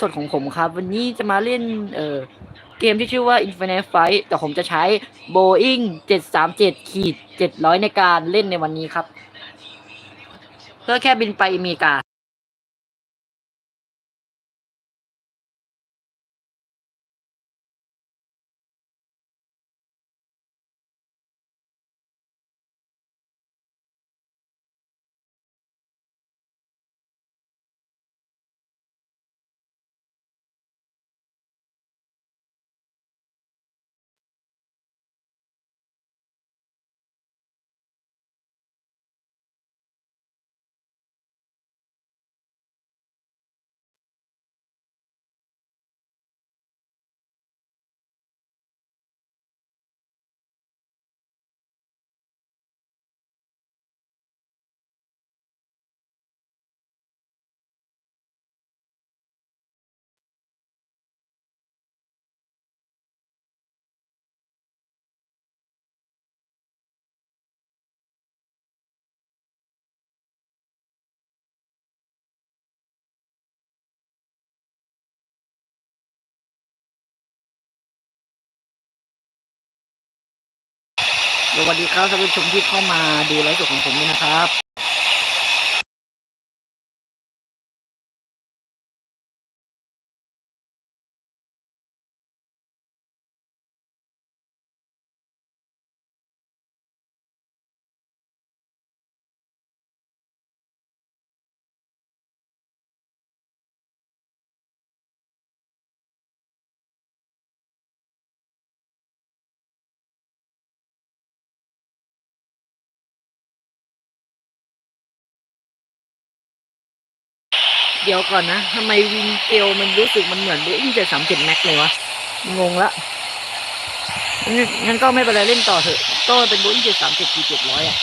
สดของผมครับ วันนี้จะมาเล่นเอ่อเกมที่ชื่อว่า Infinite Fight แต่ผมจะใช้ Boeing 737ขีด700 ในการเล่นในวันนี้ครับ เพื่อแค่บินไปอเมริกา สวัสดีครับท่านผู้ชมที่เข้ามาดูไลฟ์สดของผมด้วยนะครับ เดี๋ยวก่อนนะทำไมวิงเกลมันรู้สึกมันเหมือนเบอิ้งเจ็ดสามเจ็ดแม็กเลยวะ งงละ งั้นก็ไม่เป็นไรเล่นต่อเถอะ ก็เป็น Boeing 737ขีดร้อยอะ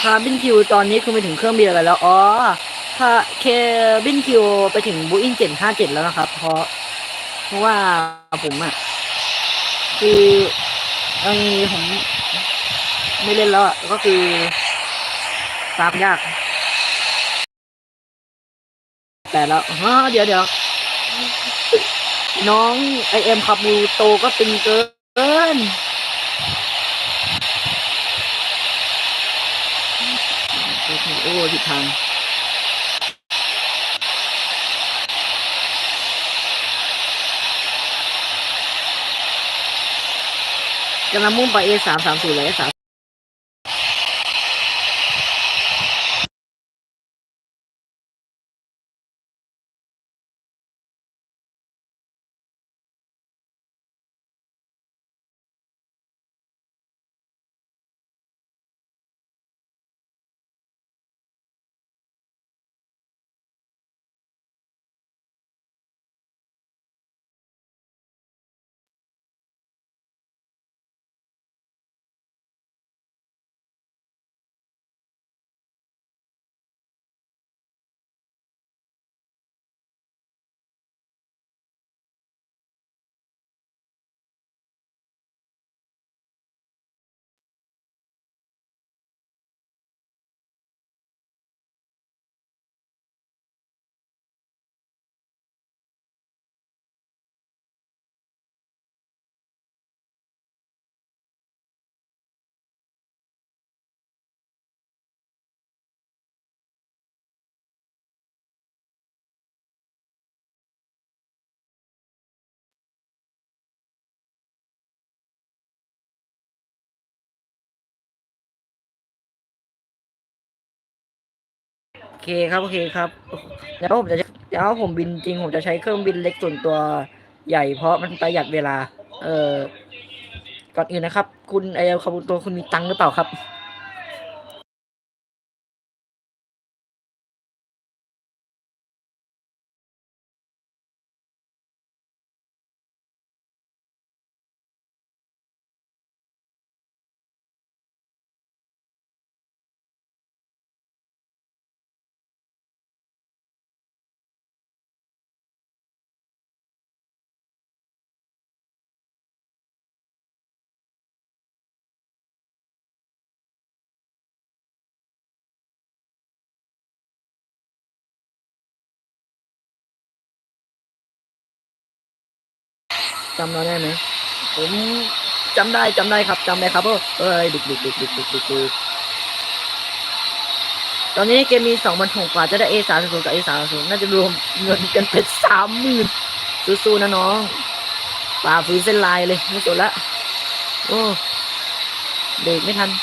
คาบินคิวตอนนี้คือไปถึงเครื่องบินอะไรแล้ว อ๋อคาเคบินคิวไปถึงบูอิงเจ็ดห้าเจ็ดแล้วนะครับ เพราะ เพราะว่าผมอะคือเอันนี้ผมไม่เล่นแล้วอะก็คือตามยาก แต่แล้วฮะเดี๋ยวเดี๋ยวน้องไอเอ็มขับมูโตก็ตึงเกิน โอ้โหโอ้ผิดทางกำลังมุ่งไป A สามสามสี่เลยสาม เคครับโอเคครับแล้วผมจะแล้วผมบินจริงผมจะใช้เครื่องบินเล็กส่วนตัวใหญ่เพราะมันประหยัดเวลา เออก่อนอื่นนะครับ คุณไอ้ขบุตัวคุณมีตังค์หรือเปล่าครับ จำเราได้ไหมผมจำได้จำได้ครับจำได้ครับเออเอ้ยดึกดึกดึกดึกดึกดึกดึกตอนนี้เกมมีสองพันหกกว่าจะได้เอสามศูนย์กับเอสามศูนย์น่าจะรวมเงินกันเป็นสามหมื่นสู้ๆนะน้องป่าฝืนเส้นลายเลยไม่สนละโอ้เด็กไม่ทัน กิน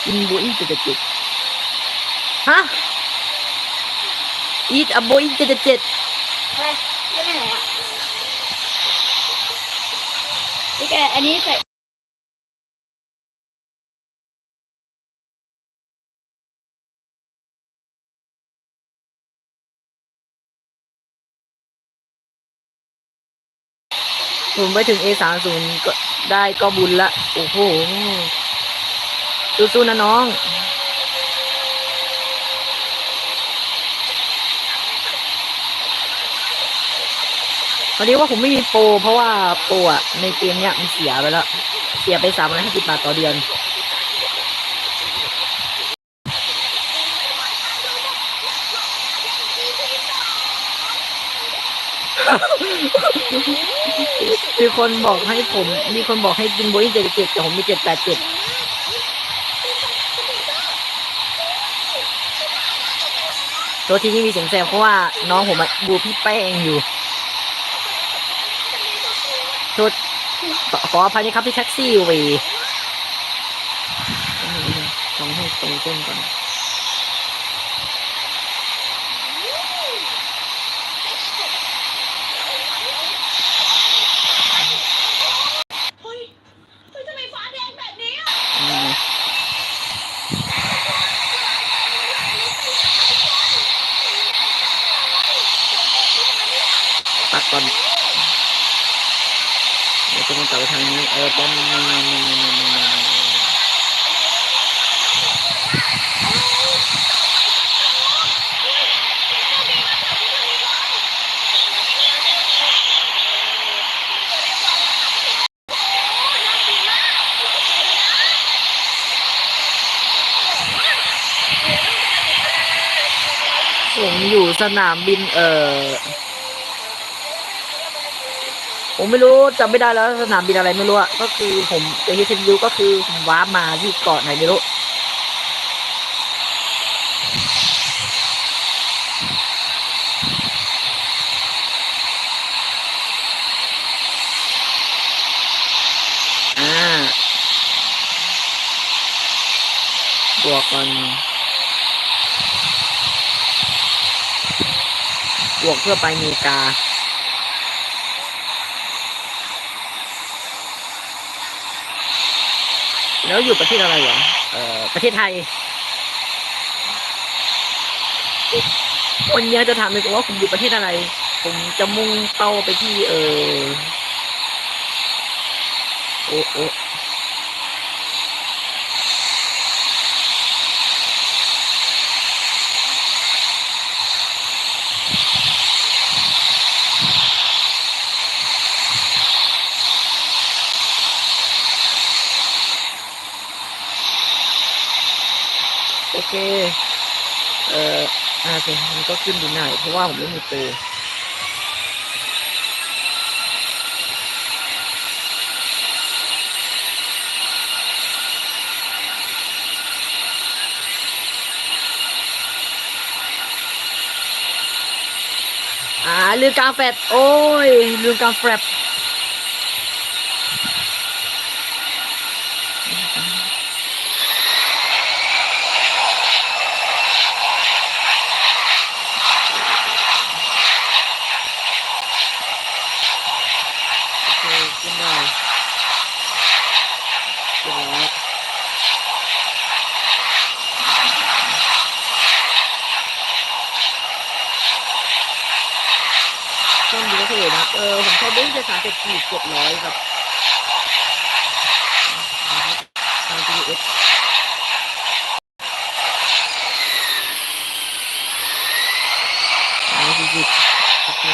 บุยเจ็ดเจ็ดฮะ อีทอะบุยเจ็ดเจ็ด อะไรไม่ได้ไหนอะพี่แกอันนี้ใส่ผมไปถึง A สามศูนย์ก็ได้ก็บุญละ โอ้โห สู้ๆนะน้อง พอดีว่าผมไม่มีโปรเพราะว่าโปรอะในเกมเนี้ยมันเสียไปแล้ว เสียไปสามร้อยห้าสิบบาทต่อเดือนมีคนบอกให้ผม มีคนบอกให้กินโบยเจ็ดเจ็ดแต่ผมมีเจ็ดแปดเจ็ด ตัวที่นี่มีเสียงแซมเพราะว่าน้องผมดูพี่แป้งอยู่โทษขอขออภัยนะครับที่แท็กซี่วย์ทำให้ตรงเส้นก่อน เฮ้ยเฮ้ยทำไมฟ้าแดงแบบนี้อะ นี่ไงตัดก่อนเดี๋ยวจะมันกลับไปทางนี้ เออป้อมผมอยู่ สนามบินเออผมไม่รู้จำไม่ได้แล้วสนามบินอะไรไม่รู้อะก็คือผมจะที่เทนดูก็คือผมว้ามาที่เกาะไหนไม่รู้อ่าบวกกัน บวกเพื่อไปอเมริกา แล้วอยู่ประเทศอะไรเหรอเอ่อประเทศไทยวันนี้ยจะถามเลยว่าผมอยู่ประเทศอะไร ผมจะมุ่งเป้าไปที่ เออโอ้โอ้ เค เอ่ออาเคมันก็ขึ้นดูหน่อยเพราะว่าผมไม่มีตัวอ่าลืมกาแฟโอ้ยลืมกาแฟดโอเคขึ้นได้เดี๋ยวแล้วต้นดี เออผมใช้บิ้งจะสามสิบสี่เจ็ดร้อยครับทาง GPS อันนี้คือสิบโอเค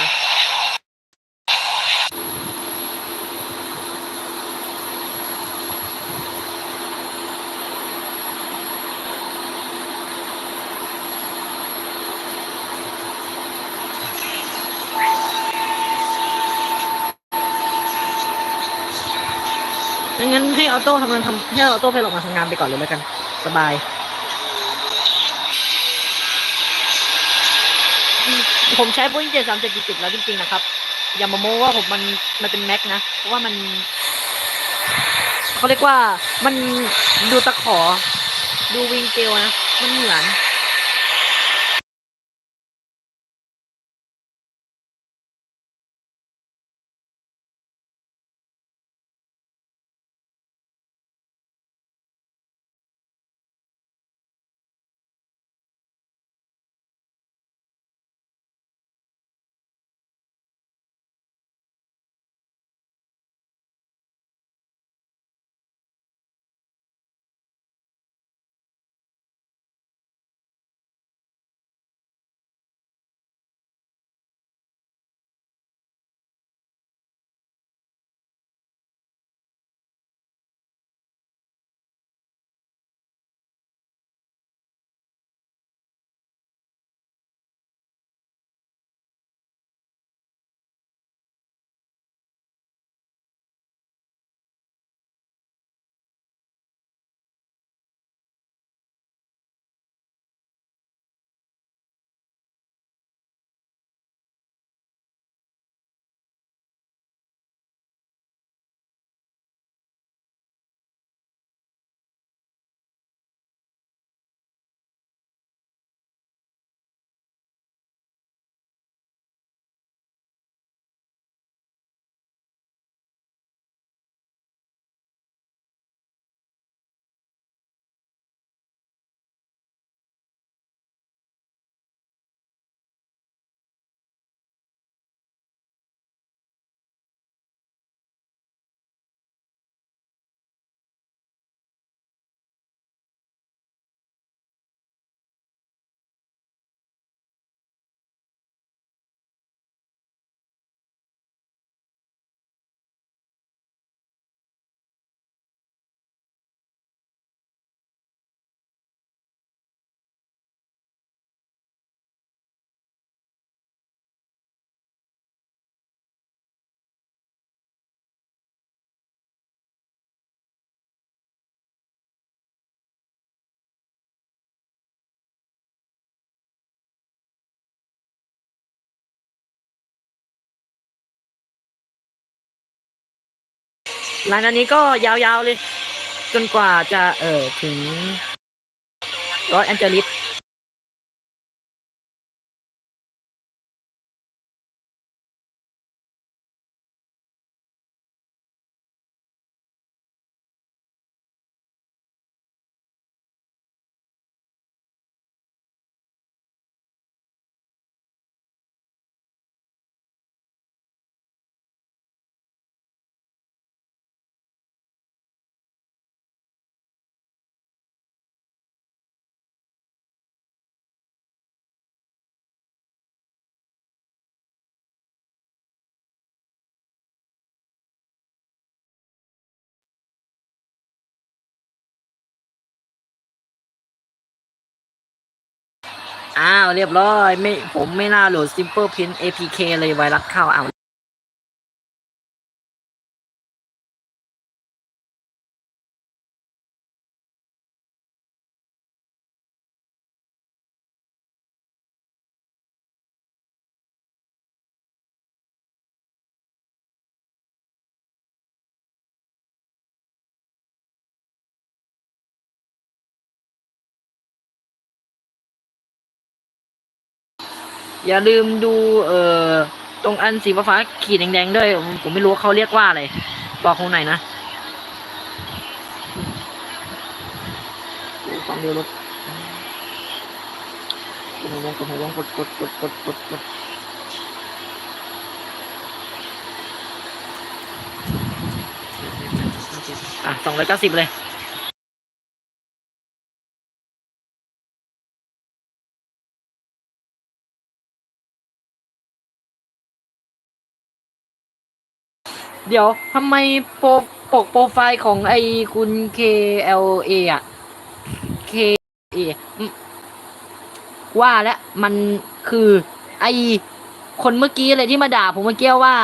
งั้นให้ออโต้ทำงานทำให้ออโต้ไปลงมาทำงานไปก่อนเลยแล้วกัน สบายผมใช้ปุ้ยเจ็ดสามเจ็ดจุดแล้วจริงๆนะครับ อย่ามาโม้ว่าผมมันมันเป็นแม็กนะ เพราะว่ามันเขาเรียกว่ามันดูตะขอ ดูวิงเกลนะ มันเหมือน หลังจากนี้ก็ยาวๆเลย จนกว่าจะเออถึงรอสแอนเจลิส อ้าวเรียบร้อย ไม่ผมไม่น่าโหลด Simple Print APK เลยไวรัสเข้าเอา อย่าลืมดูเอ่อตรงอันสีฟ้าขีดแดงๆด้วย ผมไม่รู้เขาเรียกว่าอะไรบอกคงไหนนะดูความเร็วรถกดหัวลงกดหัวลงกดกดกดกดกดกดอะสองร้อยเก้าสิบเลย เดี๋ยวทำไมโปรปกโปรไฟล์ของไอคุณ KLA อะ KA ว่าแล้วมันคือไอคนเมื่อกี้เลยที่มาด่าผมเมื่อกี้ว่า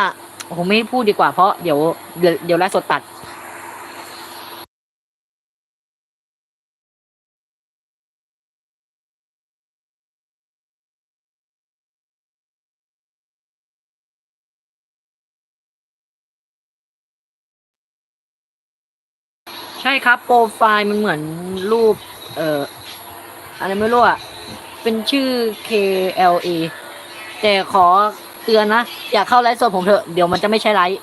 ผมไม่พูดดีกว่าเพราะเดี๋ยวเดี๋ยวเดี๋ยวไลฟ์สดตัด ใช่ครับ โปรไฟล์มันเหมือนรูป เอ่ออะไรไม่รู้อะ เป็นชื่อ KLA แต่ขอเตือนนะ อย่าเข้าไลฟ์สดผมเถอะ เดี๋ยวมันจะไม่ใช่ไลฟ์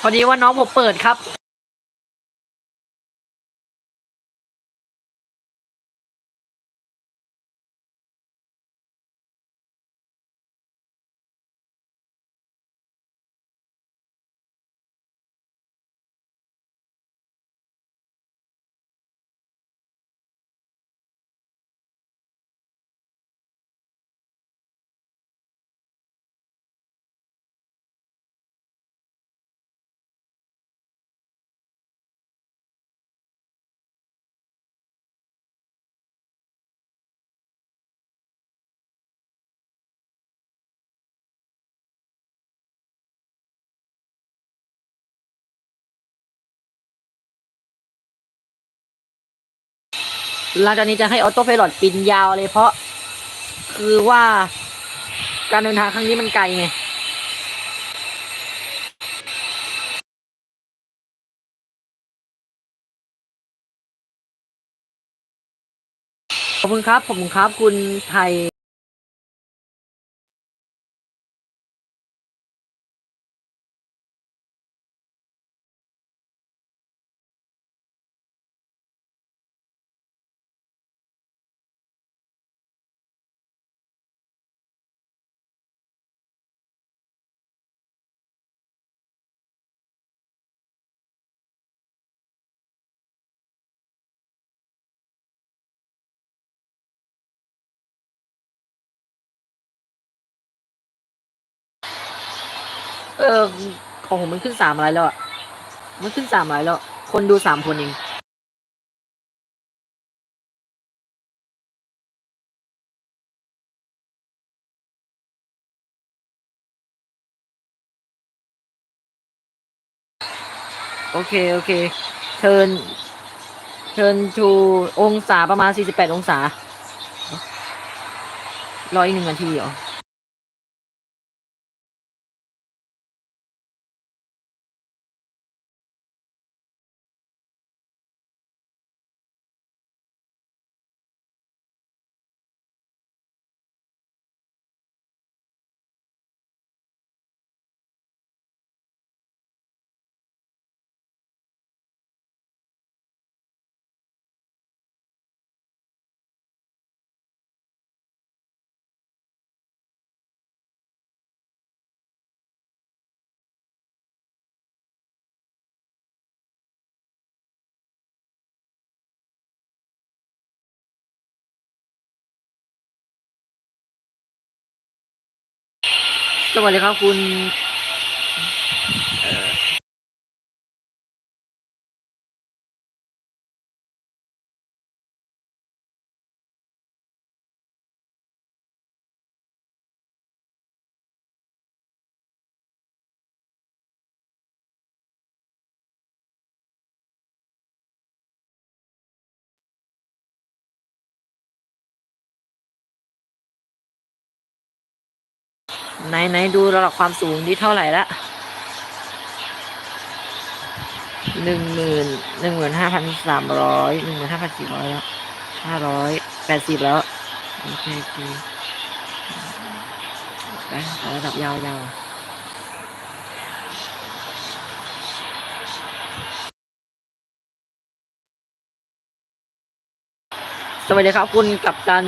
พอดีว่าน้องผมเปิดครับ หลังจากนี้จะให้ออโต้ไพลอตปินยาวเลยเพราะ คือว่าการเดินทางครั้งนี้มันไกลไงขอบคุณครับ ผมครับคุณไทย เออของผมมันขึ้นสามอะไรแล้วอะ มันขึ้นสามอะไรแล้ว คนดูสามคนเองโอเค โอเค เชิญ เชิญชูองศาประมาณ 48 องศารออีกหนึ่งนาทีเหรอ วัสดีครับคุณ ไหนไหนดูระดับความสูงนี่เท่าไหร่ละหนึ่งหมื่นหนึ่งหมื่นห้าพันสามร้อยหนึ่งหมื่นห้าพันสี่ร้อยแล้วห้าร้อยแปดสิบแล้วโอเคโอเคไปเอาระดับยาวๆสวัสดีครับคุณกัปตัน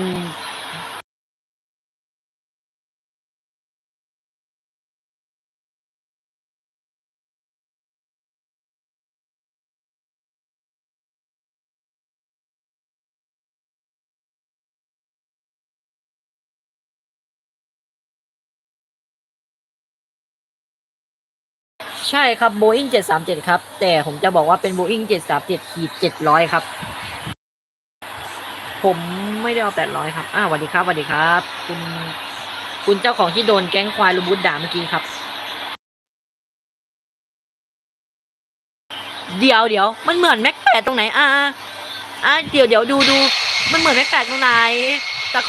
ใช่ครับ Boeing 737 ครับ แต่ผมจะบอกว่าเป็น Boeing 737ขีด700 ครับ ผมไม่ได้เอา 800 ครับ อ้าวสวัสดีครับสวัสดีครับ คุณ คุณเจ้าของที่โดนแก๊งควายลูบูดด่าเมื่อกี้ครับ เดี๋ยวเดี๋ยวมันเหมือนแม็กแปดตรงไหน อ่าอ่าเดี๋ยวเดี๋ยวดูดูมันเหมือนแม็กแปดตรงไหนตะ